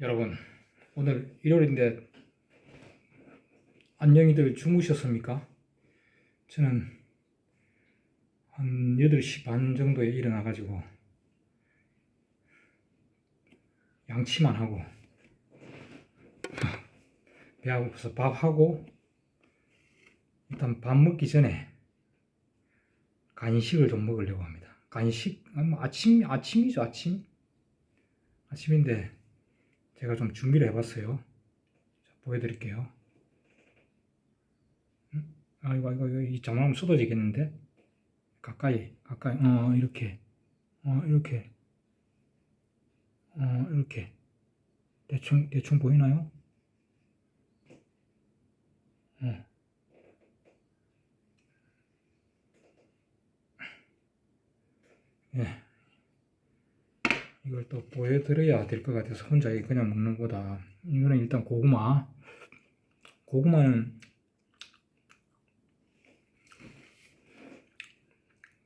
여러분, 오늘 일요일인데 안녕히들 주무셨습니까? 저는 한 8시 반 정도에 일어나가지고 양치만 하고 배가 고파서 밥하고 일단 밥 먹기 전에 간식을 좀 먹으려고 합니다. 간식, 아, 뭐 아침, 아침이죠, 아침? 아침인데 제가 좀 준비를 해봤어요. 자, 보여드릴게요. 음? 아, 이거, 이거, 이거, 이 잘못하면 쏟아지겠는데? 가까이, 가까이, 어, 이렇게, 어, 이렇게, 어, 이렇게. 대충, 대충 보이나요? 어. 예. 이걸 또 보여드려야 될 것 같아서 혼자 그냥 먹는 거다. 이거는 일단 고구마. 고구마는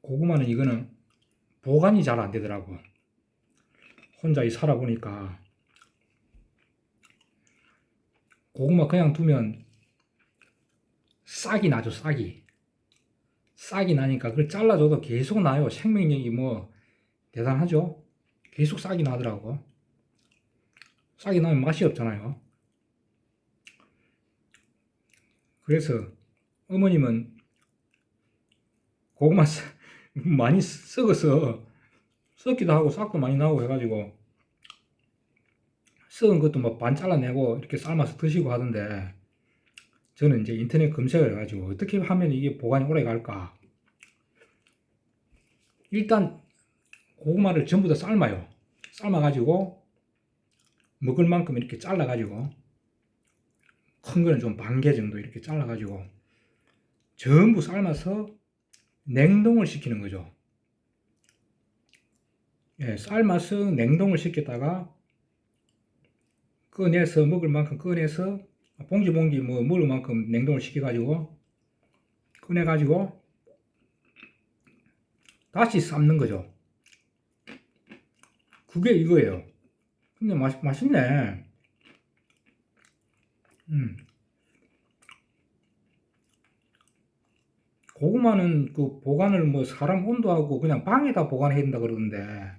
고구마는 이거는 보관이 잘 안 되더라고. 혼자 이 살아보니까 고구마 그냥 두면 싹이 나죠, 싹이. 싹이 나니까 그걸 잘라줘도 계속 나요. 생명력이 뭐 대단하죠. 계속 싹이 나더라고. 싹이 나면 맛이 없잖아요. 그래서 어머님은 고구마 싹- 많이 썩어서 썩기도 하고 싹도 많이 나고 해가지고 썩은 것도 뭐반 잘라내고 이렇게 삶아서 드시고 하던데 저는 이제 인터넷 검색을 해가지고 어떻게 하면 이게 보관이 오래 갈까 일단 고구마를 전부 다 삶아요. 삶아가지고 먹을 만큼 이렇게 잘라가지고 큰 거는 좀 반 개 정도 이렇게 잘라가지고 전부 삶아서 냉동을 시키는 거죠. 예, 삶아서 냉동을 시켰다가 꺼내서 먹을 만큼 꺼내서 봉지 봉지 뭐 먹을 만큼 냉동을 시켜가지고 꺼내가지고 다시 삶는 거죠. 그게 이거예요. 근데 맛, 맛있네. 음. 고구마는 그 보관을 뭐 사람 온도하고 그냥 방에다 보관해야 된다 그러던데. 야,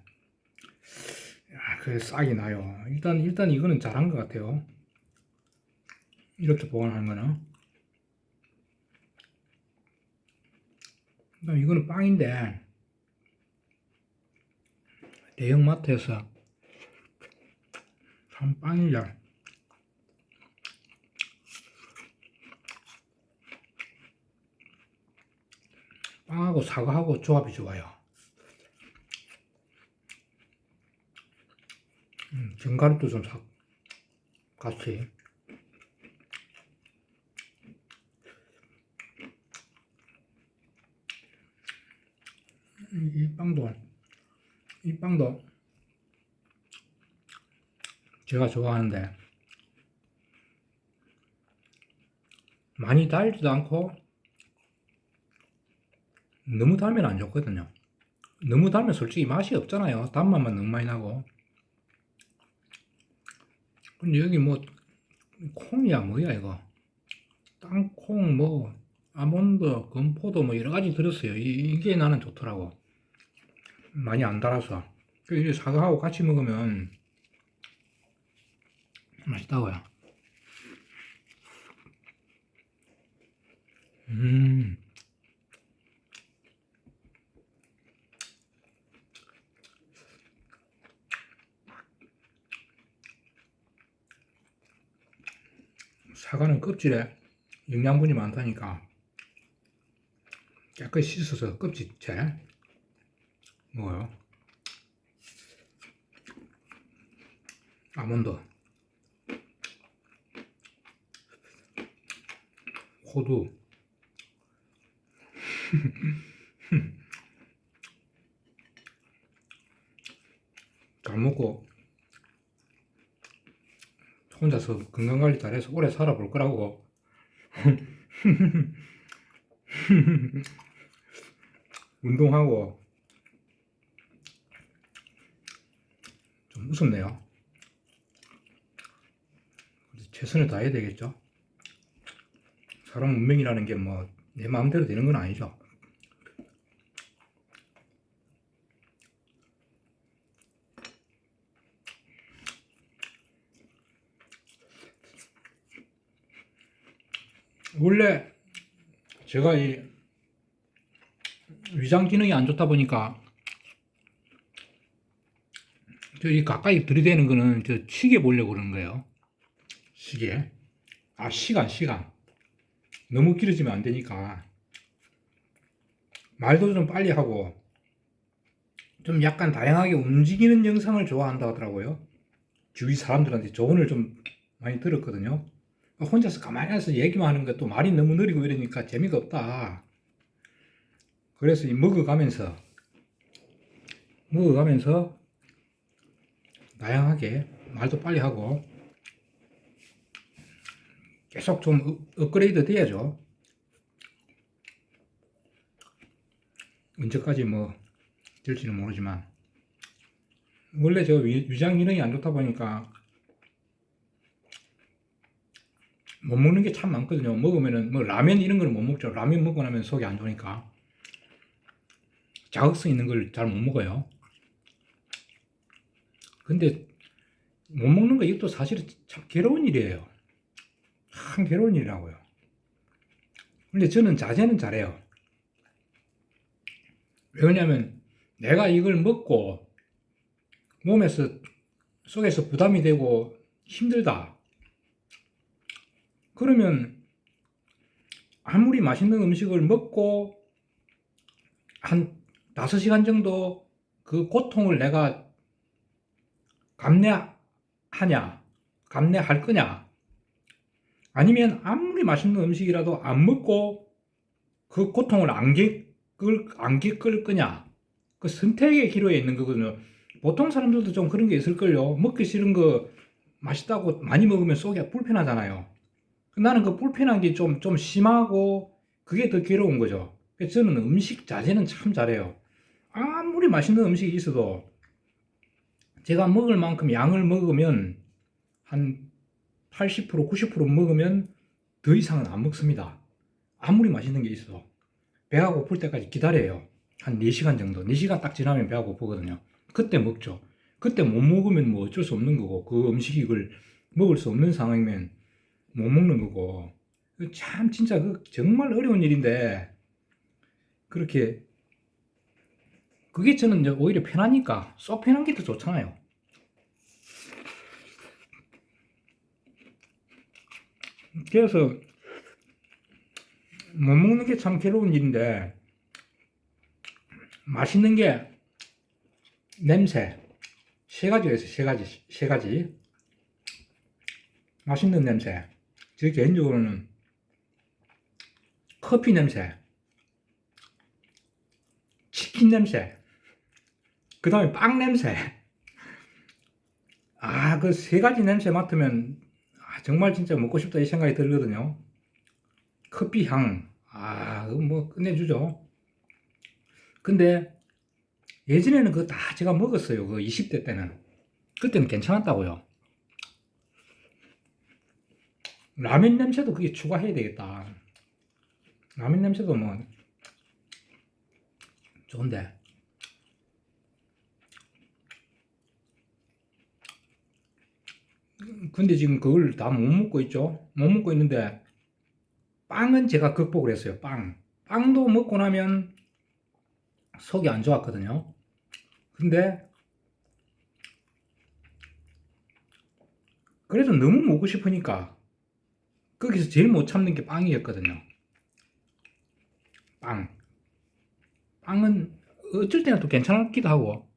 그래 싹이 나요. 일단, 일단 이거는 잘한 것 같아요. 이렇게 보관하는 거는. 이거는 빵인데, 대형마트에서 참 빵이죠. 빵하고 사과하고 조합이 좋아요. 음, 견과류도 좀 사, 같이. 이, 이 빵도, 이 빵도 제가 좋아하는데, 많이 달지도 않고, 너무 달면 안 좋거든요. 너무 달면 솔직히 맛이 없잖아요. 단맛만 너무 많이 나고. 근데 여기 뭐 콩이야 뭐야 이거? 땅콩 뭐 아몬드, 건포도 뭐 여러 가지 들었어요. 이, 이게 나는 좋더라고. 많이 안 달아서. 그 이게 사과하고 같이 먹으면 맛있다고요. 음. 사과는 껍질에 영양분이 많다니까 깨끗이 씻어서 껍질째 먹어요. 아몬드, 호두, 잘 먹고 혼자서 건강관리 잘해서 오래 살아볼 거라고. 운동하고 좀 우습네요. 최선을 다해야 되겠죠. 사람 운명이라는 게 뭐 내 마음대로 되는 건 아니죠. 원래 제가 이 위장 기능이 안 좋다 보니까 저 이 가까이 들이대는 거는 저 시계 보려고 그러는 거예요. 시계. 아 시간 시간. 너무 길어지면 안 되니까 말도 좀 빨리 하고 좀 약간 다양하게 움직이는 영상을 좋아한다 하더라고요. 주위 사람들한테 조언을 좀 많이 들었거든요. 혼자서 가만히 앉아서 얘기만 하는 것도 말이 너무 느리고 이러니까 재미가 없다. 그래서 이 먹어가면서 먹어가면서 다양하게 말도 빨리 하고 계속 좀 업- 업그레이드 돼야죠. 언제까지 뭐 될지는 모르지만 원래 저 위- 위장 기능이 안 좋다 보니까 못 먹는 게 참 많거든요. 먹으면은 뭐 라면 이런 거는 못 먹죠. 라면 먹고 나면 속이 안 좋으니까 자극성 있는 걸 잘 못 먹어요. 근데 못 먹는 거 이것도 사실은 참 괴로운 일이에요. 참 괴로운 일이라고요. 근데 저는 자제는 잘해요. 왜냐면 내가 이걸 먹고 몸에서 속에서 부담이 되고 힘들다. 그러면 아무리 맛있는 음식을 먹고 한 5시간 정도 그 고통을 내가 감내하냐, 감내할 거냐, 아니면 아무리 맛있는 음식이라도 안 먹고 그 고통을 안 겪을, 안 겪을 거냐, 그 선택의 기로에 있는 거거든요. 보통 사람들도 좀 그런 게 있을걸요. 먹기 싫은 거 맛있다고 많이 먹으면 속이 불편하잖아요. 나는 그 불편한 게 좀, 좀 심하고 그게 더 괴로운 거죠. 저는 음식 자제는 참 잘해요. 아무리 맛있는 음식이 있어도 제가 먹을 만큼 양을 먹으면 한 80% 90% 먹으면 더 이상은 안 먹습니다. 아무리 맛있는 게 있어도 배가 고플 때까지 기다려요. 한 4시간 정도. 4시간 딱 지나면 배가 고프거든요. 그때 먹죠. 그때 못 먹으면 뭐 어쩔 수 없는 거고 그 이걸 먹을 수 없는 상황이면 못 먹는 거고 참 진짜 그 정말 어려운 일인데 그렇게 그게 저는 오히려 편하니까 쏙 편한 게 더 좋잖아요. 그래서 못 먹는 게 참 괴로운 일인데 맛있는 게 냄새 세 가지가 있어요. 세 가지 세 가지 맛있는 냄새. 제 개인적으로는 커피 냄새, 치킨 냄새, 그 다음에 빵 냄새. 아, 그 세 가지 냄새 맡으면 아, 정말 진짜 먹고 싶다 이 생각이 들거든요. 커피 향, 아, 뭐 끝내주죠. 근데 예전에는 그거 다 제가 먹었어요. 그 20대 때는. 그때는 괜찮았다고요. 라면 냄새도 그게 추가해야 되겠다. 라면 냄새도 뭐 좋은데. 근데 지금 그걸 다 못 먹고 있죠. 못 먹고 있는데 빵은 제가 극복을 했어요. 빵. 빵도 먹고 나면 속이 안 좋았거든요. 근데 그래도 너무 먹고 싶으니까 거기서 제일 못 참는 게 빵이었거든요. 빵. 빵은 어쩔 때는 또 괜찮기도 하고.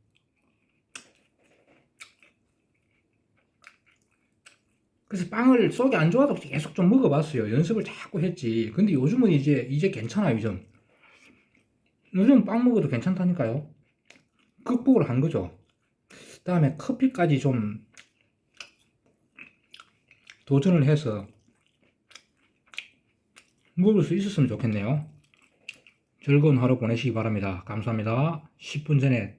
그래서 빵을 속이 안 좋아도 계속 좀 먹어봤어요. 연습을 자꾸 했지. 근데 요즘은 이제, 이제 괜찮아요, 요즘. 요즘 빵 먹어도 괜찮다니까요. 극복을 한 거죠. 그 다음에 커피까지 좀 도전을 해서 먹을 수 있었으면 좋겠네요. 즐거운 하루 보내시기 바랍니다. 감사합니다. 10분 전에